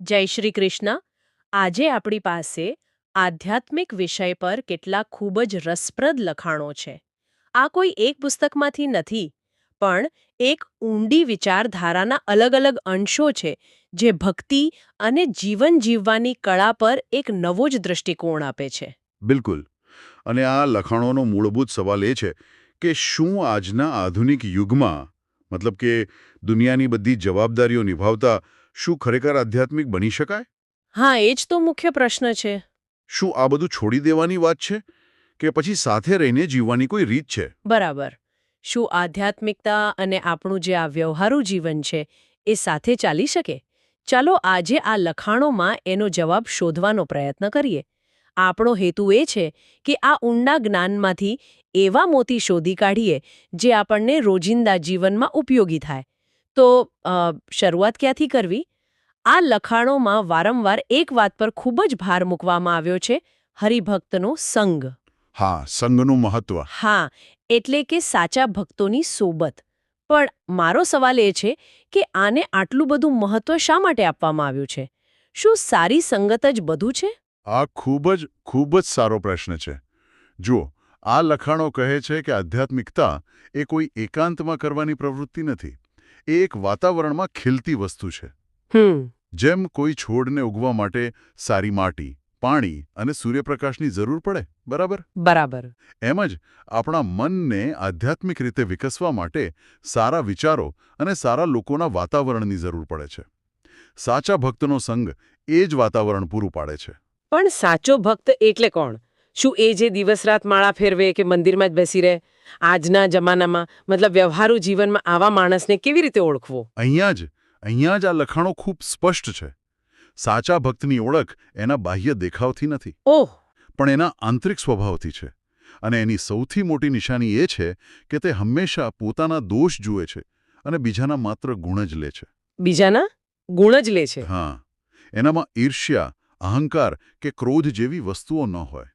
જય શ્રી કૃષ્ણ. આજે આપણી પાસે આધ્યાત્મિક વિષય પર કેટલાક ખૂબ જ રસપ્રદ લખાણો છે. આ કોઈ એક પુસ્તકમાંથી નથી, પણ એક ઊંડી વિચારધારાના અલગ અલગ અંશો છે, જે ભક્તિ અને જીવન જીવવાની કળા પર એક નવો જ દૃષ્ટિકોણ આપે છે. બિલકુલ. અને આ લખાણોનો મૂળભૂત સવાલ એ છે કે શું આજના આધુનિક યુગમાં, મતલબ કે દુનિયાની બધી જવાબદારીઓ નિભાવતા શું ખરેખર આધ્યાત્મિક બની શકાય? હા એ જ તો મુખ્ય પ્રશ્ન છે. શું આ બધું છોડી દેવાની વાત છે? કે પછી સાથે રહીને જીવવાની કોઈ રીત છે? બરાબર. શું આધ્યાત્મિકતા અને આપણું જે આ વ્યવહારુ જીવન છે એ સાથે ચાલી શકે? ચાલો આજે આ લખાણોમાં એનો જવાબ શોધવાનો પ્રયત્ન કરીએ. આપણો હેતુ એ છે કે આ ઊંડા જ્ઞાનમાંથી એવા મોતી શોધી કાઢીએ જે આપણને રોજિંદા જીવનમાં ઉપયોગી થાય. તો શરૂઆત ક્યાંથી કરવી? આ લખાણોમાં વારંવાર એક વાત પર ખૂબ જ ભાર મૂકવામાં આવ્યો છે હરિભક્તનો સંગ. હા સંઘનું મહત્વ. હા એટલે કે સાચા ભક્તોની સોબત. પણ મારો સવાલ એ છે કે આને આટલું બધું મહત્વ શા માટે આપવામાં આવ્યું છે? શું સારી સંગત જ બધું છે? આ ખૂબ જ ખૂબ જ સારો પ્રશ્ન છે. જુઓ આ લખાણો કહે છે કે આધ્યાત્મિકતા એ કોઈ એકાંતમાં કરવાની પ્રવૃત્તિ નથી. એ એક વાતાવરણમાં ખીલતી વસ્તુ છે. જેમ કોઈ છોડને ઉગવા માટે સારી માટી પાણી અને સૂર્યપ્રકાશની જરૂર પડે બરાબર? બરાબર. એમ જ આપણા મનને આધ્યાત્મિક રીતે વિકસવા માટે સારા વિચારો અને સારા લોકોના વાતાવરણની જરૂર પડે છે. સાચા ભક્તનો સંગ એ જ વાતાવરણ પૂરું પાડે છે. પણ સાચો ભક્ત એટલે કોણ? શું એ જે દિવસ રાત માળા ફેરવે કે મંદિરમાં જ બેસી રહે? આજના જમાનામાં મતલબ વ્યવહારુ જીવનમાં આવા માણસને કેવી રીતે ઓળખવો? અહીંયા જ અહીંયા જ આ લખાણો ખૂબ સ્પષ્ટ છે. સાચા ભક્તની ઓળખ એના બાહ્ય દેખાવથી નથી. ઓહ! પણ એના આંતરિક સ્વભાવથી છે. અને એની સૌથી મોટી નિશાની એ છે કે તે હંમેશા પોતાના દોષ જુએ છે અને બીજાના માત્ર ગુણ જ લે છે. બીજાના ગુણ જ લે છે? હા. એનામાં ઈર્ષ્યા અહંકાર કે ક્રોધ જેવી વસ્તુઓ ન હોય.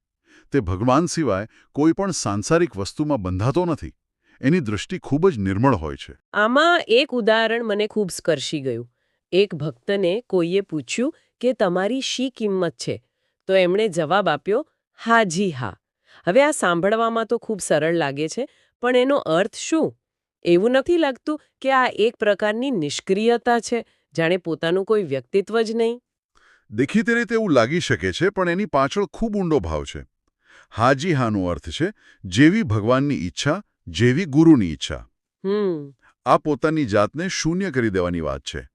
તે ભગવાન સિવાય કોઈ પણ સાંસારિક વસ્તુમાં બંધાતો નથી. એની દૃષ્ટિ ખૂબ જ નિર્મળ હોય છે. આમાં એક ઉદાહરણ મને ખૂબ સ્પર્શી ગયું. એક ભક્તને કોઈએ પૂછ્યું કે તમારી શી કિંમત છે? તો એમણે જવાબ આપ્યો હા જી હા. હવે આ સાંભળવામાં તો ખૂબ સરળ લાગે છે પણ એનો અર્થ શું? એવું નથી લાગતું કે આ એક પ્રકારની નિષ્ક્રિયતા છે જાણે પોતાનું કોઈ વ્યક્તિત્વ જ નહીં. દેખીતી રીતે એવું લાગી શકે છે પણ એની પાછળ ખૂબ ઊંડો ભાવ છે. હાજી હાનો અર્થ છે જેવી ભગવાનની ઈચ્છા જેવી ગુરુની ઈચ્છા. આ પોતાની જાતને શૂન્ય કરી દેવાની વાત છે.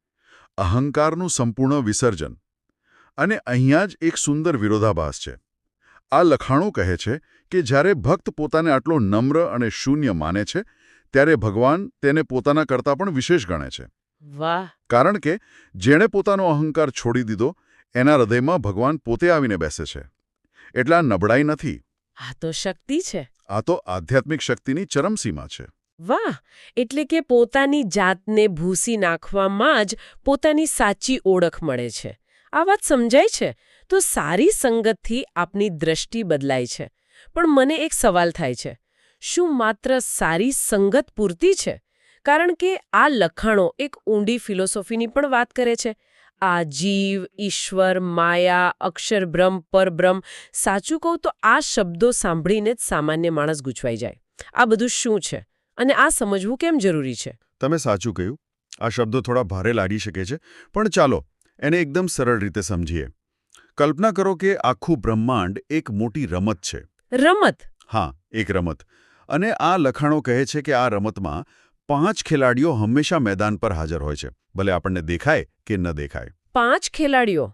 અહંકારનું સંપૂર્ણ વિસર્જન. અને અહીંયા જ એક સુંદર વિરોધાભાસ છે. આ લખાણો કહે છે કે જ્યારે ભક્ત પોતાને આટલો નમ્ર અને શૂન્ય માને છે ત્યારે ભગવાન તેને પોતાના કરતાં પણ વિશેષ ગણે છે. કારણ કે જેણે પોતાનો અહંકાર છોડી દીધો એના હૃદયમાં ભગવાન પોતે આવીને બેસે છે. એટલે આ નબળાઈ નથી. આ તો શક્તિ છે. આ તો આધ્યાત્મિક શક્તિની ચરમસીમા છે. વાહ! એટલે કે પોતાની જાતને ભૂસી નાખવામાં જ પોતાની સાચી ઓળખ મળે છે. આ વાત સમજાય છે? તો સારી સંગતથી આપની દ્રષ્ટિ બદલાય છે. પણ મને એક સવાલ થાય છે. શું માત્ર સારી સંગત પૂરતી છે? કારણ કે આ લખાણો એક ઊંડી ફિલોસોફીની પણ વાત કરે છે. આ જીવ ઈશ્વર માયા અક્ષર બ્રહ્મ પરબ્રહ્મ સાચું કહું તો આ શબ્દો સાંભળીને જ સામાન્ય માણસ ગૂંચવાઈ જાય. આ બધું શું છે? અને આ સમજવું કેમ જરૂરી છે? તમે સાચું કહ્યું. આ શબ્દો થોડા ભારે લાગી શકે છે પણ ચાલો એને એકદમ સરળ રીતે સમજીએ. કલ્પના કરો કે આખું બ્રહ્માંડ એક મોટી રમત છે. રમત? હા એક રમત. અને આ લખાણો કહે છે કે આ રમતમાં પાંચ ખેલાડીઓ હંમેશા મેદાન પર હાજર હોય છે. ભલે આપણને દેખાય કે ન દેખાય. પાંચ ખેલાડીઓ.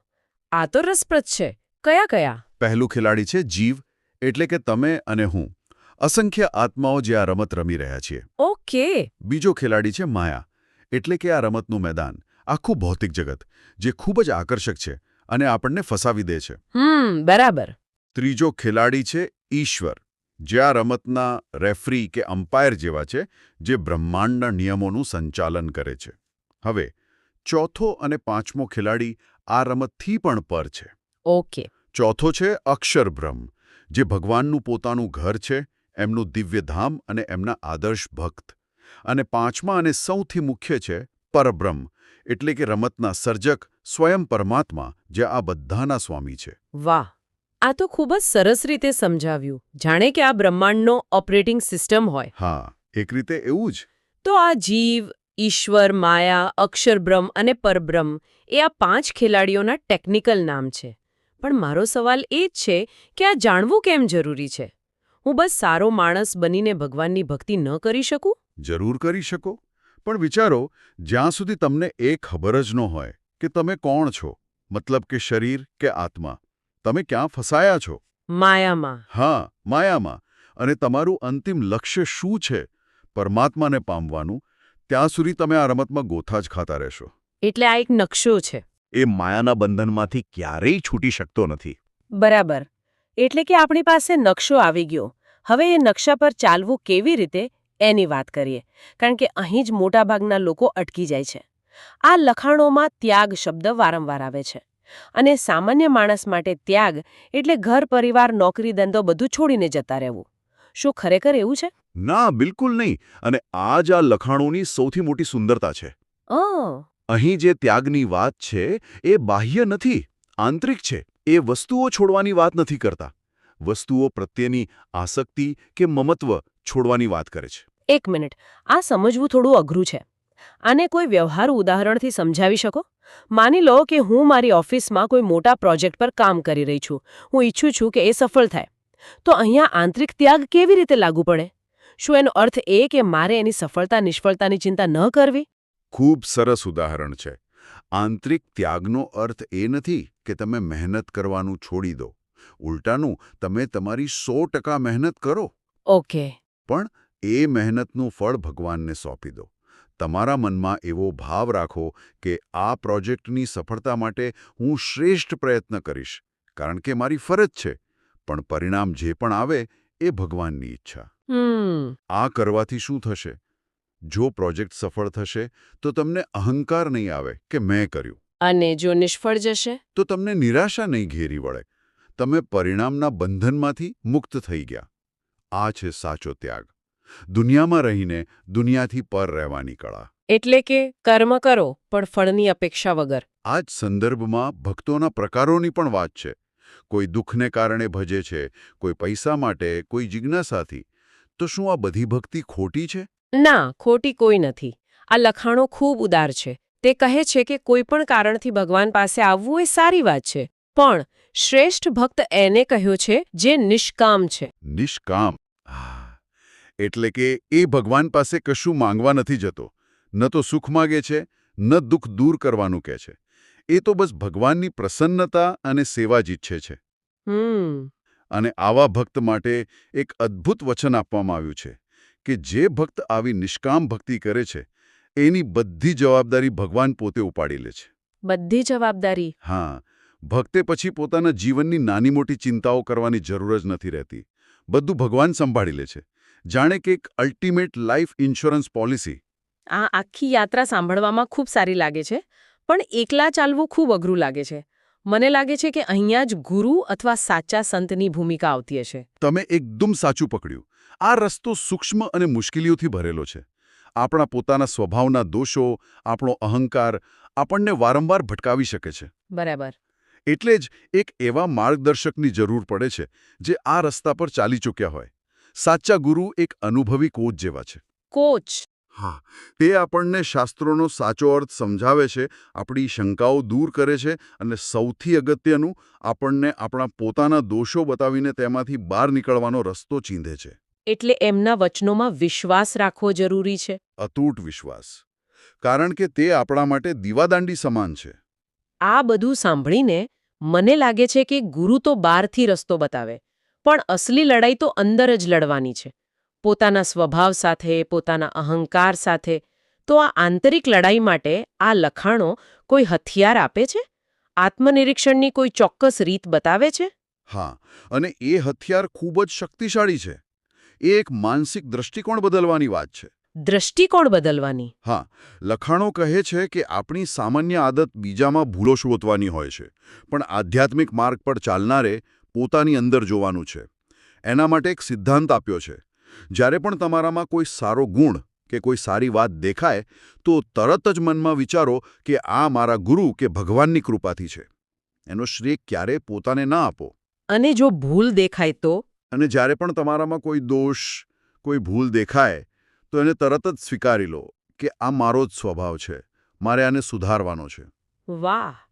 આ તો રસપ્રદ છે. કયા કયા? પહેલું ખેલાડી છે જીવ એટલે કે તમે અને હું. અસંખ્ય આત્માઓ જે આ રમત રમી રહ્યા છીએ. ઓકે. બીજો ખેલાડી છે માયા એટલે કે આ રમતનું મેદાન આખું ભૌતિક જગત જે ખૂબ જ આકર્ષક છે અને આપણને ફસાવી દે છે. હમ બરાબર. ત્રીજો ખેલાડી છે ઈશ્વર. જે આ રમતના રેફરી કે અમ્પાયર જેવા છે જે બ્રહ્માંડના નિયમોનું સંચાલન કરે છે. હવે ચોથો અને પાંચમો ખેલાડી આ રમતથી પણ પર છે. ઓકે. ચોથો છે અક્ષરબ્રહ્મ જે ભગવાનનું પોતાનું ઘર છે એમનું દિવ્યધામ અને એમના આદર્શ ભક્ત. અને પાંચમા અને સૌથી મુખ્ય છે પરબ્રહ્મ એટલે કે રમતના સર્જક સ્વયં પરમાત્મા જે આ બધાના સ્વામી છે. વાહ! આ તો ખૂબ જ સરસ રીતે સમજાવ્યું. જાણે કે આ બ્રહ્માંડનો ઓપરેટિંગ સિસ્ટમ હોય. હા એક રીતે એવું જ. તો આ જીવ ઈશ્વર માયા અક્ષરબ્રહ્મ અને પરબ્રહ્મ એ આ પાંચ ખેલાડીઓના ટેકનિકલ નામ છે. પણ મારો સવાલ એ જ છે કે આ જાણવું કેમ જરૂરી છે? હું બસ સારો માણસ બનીને ભગવાનની ભક્તિ ન કરી શકું? જરૂર કરી શકો. પણ વિચારો જ્યાં સુધી તમને એ ખબર જ ન હોય કે તમે કોણ છો મતલબ કે શરીર કે આત્મા. તમે ક્યાં ફસાયા છો? માયામાં. હા માયામાં. અને તમારું અંતિમ લક્ષ્ય શું છે? પરમાત્માને પામવાનું. ત્યાં સુધી તમે આ રમતમાં ગોથા જ ખાતા રહેશો. એટલે આ એક નકશો છે. એ માયાના બંધનમાંથી ક્યારેય છૂટી શકતો નથી. બરાબર. એટલે કે આપણી પાસે નકશો આવી ગયો. હવે એ નકશા પર ચાલવું કેવી રીતે? એની વાત કરીએ. કારણ કે અહીં જ મોટાભાગના લોકો અટકી જાય છે. આ લખાણોમાં ત્યાગ શબ્દ વારંવાર આવે છે. અને સામાન્ય માણસ માટે ત્યાગ એટલે ઘર પરિવાર નોકરી ધંધો બધું છોડીને જતા રહેવું. શું ખરેખર એવું છે? ના બિલકુલ નહીં. અને આ જ આ લખાણોની સૌથી મોટી સુંદરતા છે. અહીં જે ત્યાગની વાત છે એ બાહ્ય નથી આંતરિક છે. એ વસ્તુઓ છોડવાની વાત નથી કરતા. વસ્તુઓ પ્રત્યેની આસક્તિ કે મમત્વ છોડવાની વાત કરે છે. એક મિનિટ. આ સમજવું થોડું અઘરું છે. આને કોઈ વ્યવહારુ ઉદાહરણથી સમજાવી શકો? માની લો કે હું મારી ઓફિસમાં કોઈ મોટા પ્રોજેક્ટ પર કામ કરી રહી છું. હું ઈચ્છું છું કે એ સફળ થાય. તો અહીંયા આંતરિક ત્યાગ કેવી રીતે લાગુ પડે? શું એનો અર્થ એ કે મારે એની સફળતા નિષ્ફળતાની ચિંતા ન કરવી? ખૂબ સરસ ઉદાહરણ છે. આંતરિક ત્યાગનો અર્થ એ નથી કે તમે મહેનત કરવાનું છોડી દો. ઉલટાનું તમે તમારી સો ટકા મહેનત કરો. ઓકે. પણ એ મહેનતનું ફળ ભગવાનને સોંપી દો. તમારા મનમાં એવો ભાવ રાખો કે આ પ્રોજેક્ટની સફળતા માટે હું શ્રેષ્ઠ પ્રયત્ન કરીશ કારણ કે મારી ફરજ છે. પણ પરિણામ જે પણ આવે એ ભગવાનની ઈચ્છા. આ કરવાથી શું થશે? જો પ્રોજેક્ટ સફળ થશે તો તમને અહંકાર નહીં આવે કે મેં કર્યું. અને જો નિષ્ફળ જશે? તો તમને નિરાશા નહીં ઘેરી વળે. તમે પરિણામના બંધનમાંથી મુક્ત થઈ ગયા. આ છે સાચો ત્યાગ. દુનિયામાં રહીને દુનિયાથી પર રહેવાની કળા. એટલે કે કર્મ કરો પણ ફળની અપેક્ષા વગર. આ જ સંદર્ભમાં ભક્તોના પ્રકારોની પણ વાત છે. કોઈ દુઃખને કારણે ભજે છે કોઈ પૈસા માટે કોઈ જિજ્ઞાસાથી. તો શું આ બધી ભક્તિ ખોટી છે? ના ખોટી કોઈ નથી. આ લખાણો ખૂબ ઉદાર છે. તે કહે છે કે કોઈ પણ કારણથી ભગવાન પાસે આવવું એ સારી વાત છે. પણ શ્રેષ્ઠ ભક્ત એને કહ્યો છે જે નિષ્કામ છે. નિષ્કામ. આહ. એટલે કે એ ભગવાન પાસે કશું માંગવા નથી જતો. ન તો સુખ માગે છે ન દુઃખ દૂર કરવાનું કહે છે. એ તો બસ ભગવાનની પ્રસન્નતા અને સેવા જ ઈચ્છે છે. અને આવા ભક્ત માટે એક અદ્ભુત વચન આપવામાં આવ્યું છે કે જે ભક્ત આવી નિષ્કામ ભક્તિ કરે છે એની બધી જવાબદારી ભગવાન પોતે ઉપાડી લે છે. બધી જવાબદારી. હા ભક્તે પછી પોતાના જીવનની નાની મોટી ચિંતાઓ કરવાની જરૂર જ નથી રહેતી. બધું ભગવાન સંભાળી લે છે. જાણે કે એક અલ્ટિમેટ લાઈફ ઇન્સ્યોરન્સ પોલિસી આ આખી યાત્રા સાંભળવામાં ખૂબ સારી લાગે છે પણ એકલા ચાલવું ખૂબ અઘરું લાગે છે. મને લાગે છે કે અહીંયા જ ગુરુ અથવા સાચા સંતની ભૂમિકા આવતી હશે. તમે એકદમ સાચું પકડ્યું. આ રસ્તો સૂક્ષ્મ અને મુશ્કેલીઓથી ભરેલો છે. આપણા પોતાના સ્વભાવના દોષો આપણો અહંકાર આપણને વારંવાર ભટકાવી શકે છે. બરાબર. એટલે જ એક એવા માર્ગદર્શકની જરૂર પડે છે જે આ રસ્તા પર ચાલી ચૂક્યા હોય. સાચા ગુરુ એક અનુભવી કોચ જેવા છે. કોચ. હા તે આપણને શાસ્ત્રોનો સાચો અર્થ સમજાવે છે આપણી શંકાઓ દૂર કરે છે અને સૌથી અગત્યનું આપણને આપણા પોતાના દોષો બતાવીને તેમાંથી બહાર નીકળવાનો રસ્તો ચીંધે છે. એટલે એમના વચનોમાં વિશ્વાસ રાખવો જરૂરી છે? અતૂટ વિશ્વાસ. કારણ કે તે આપણા માટે દીવાદાંડી સમાન છે. આ બધું સાંભળીને મને લાગે છે કે ગુરુ તો બહારથી રસ્તો બતાવે. પણ અસલી લડાઈ તો અંદર જ લડવાની છે. પોતાના સ્વભાવ સાથે પોતાના અહંકાર સાથે તો આ આંતરિક લડાઈ માટે આ લખાણો કોઈ હથિયાર આપે છે? આત્મનિરીક્ષણની કોઈ ચોક્કસ રીત બતાવે છે? હા અને એ હથિયાર ખૂબ જ શક્તિશાળી છે. એ એક માનસિક દૃષ્ટિકોણ બદલવાની વાત છે. દ્રષ્ટિકોણ બદલવાની? હા લખાણો કહે છે કે આપણી સામાન્ય આદત બીજામાં ભૂલો શોધવાની હોય છે પણ આધ્યાત્મિક માર્ગ પર ચાલનારે પોતાની અંદર જોવાનું છે. એના માટે એક સિદ્ધાંત આપ્યો છે. જ્યારે પણ તમારામાં કોઈ સારો ગુણ કે કોઈ સારી વાત દેખાય તો તરત જ મનમાં વિચારો કે આ મારા ગુરુ કે ભગવાનની કૃપાથી છે. એનો શ્રેય ક્યારે પોતાને ના આપો. અને જો ભૂલ દેખાય તો? અને જ્યારે પણ તમારામાં કોઈ દોષ કોઈ ભૂલ દેખાય તો એને તરત જ સ્વીકારી લો કે આ મારો જ સ્વભાવ છે. મારે આને સુધારવાનો છે. વાહ!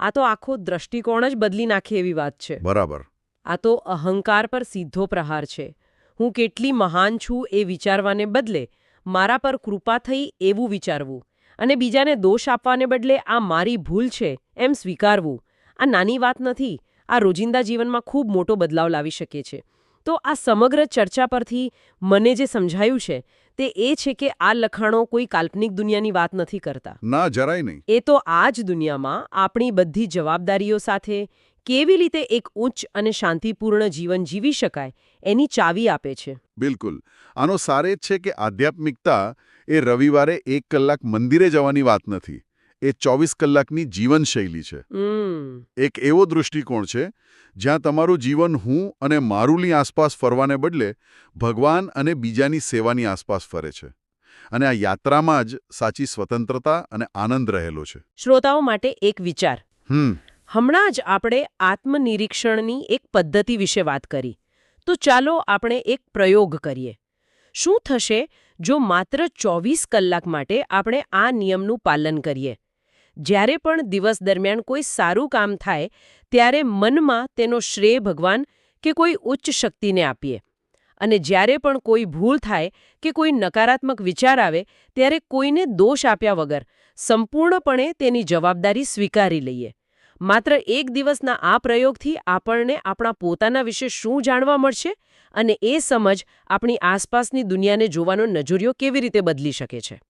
આ તો આખો દ્રષ્ટિકોણ જ બદલી નાખે એવી વાત છે. બરાબર. આ તો અહંકાર પર સીધો પ્રહાર છે. હું કેટલી મહાન છું એ વિચારવાને બદલે મારા પર કૃપા થઈ એવું વિચારવું અને બીજાને દોષ આપવાને બદલે આ મારી ભૂલ છે એમ સ્વીકારવું. આ નાની વાત નથી આ રોજિંદા જીવનમાં ખૂબ મોટો બદલાવ લાવી શકે છે. તો આ સમગ્ર ચર્ચા પરથી મને જે સમજાયું છે તે એ છે કે આ લખાણો કોઈ કાલ્પનિક દુનિયાની વાત નથી કરતા. ના જરાય નહીં. એ તો આ જ દુનિયામાં આપણી બધી જવાબદારીઓ સાથે કેવી રીતે એક ઉચ્ચ અને શાંતિપૂર્ણ જીવન જીવી શકાય એની ચાવી આપે છે. બિલકુલ. આનો સાર એ જ છે કે આધ્યાત્મિકતા એ રવિવારે એક કલાક મંદિરે જવાની વાત નથી. એ ચોવીસ કલાકની જીવનશૈલી છે. હમ. એક એવો દૃષ્ટિકોણ છે જ્યાં તમારું જીવન હું અને મારુંની આસપાસ ફરવાને બદલે ભગવાન અને બીજાની સેવાની આસપાસ ફરે છે. અને આ યાત્રામાં જ સાચી સ્વતંત્રતા અને આનંદ રહેલો છે. શ્રોતાઓ માટે એક વિચાર. હમ. હમણાં જ આપણે આત્મનિરીક્ષણની એક પદ્ધતિ વિશે વાત કરી. તો ચાલો આપણે એક પ્રયોગ કરીએ. શું થશે જો માત્ર ચોવીસ કલાક માટે આપણે આ નિયમનું પાલન કરીએ? જ્યારે પણ દિવસ દરમિયાન કોઈ સારું કામ થાય, ત્યારે મનમાં તેનો શ્રેય ભગવાન કે કોઈ ઉચ્ચ શક્તિને આપીએ. અને જ્યારે પણ કોઈ ભૂલ થાય કે કોઈ નકારાત્મક વિચાર આવે, ત્યારે કોઈને દોષ આપ્યા વગર સંપૂર્ણપણે તેની જવાબદારી સ્વીકારી લઈએ. માત્ર એક દિવસના આ પ્રયોગથી આપણને આપણા પોતાના વિશે શું જાણવા મળશે અને એ સમજ આપણી આસપાસની દુનિયાને જોવાનો નજરિયો કેવી રીતે બદલી શકે છે?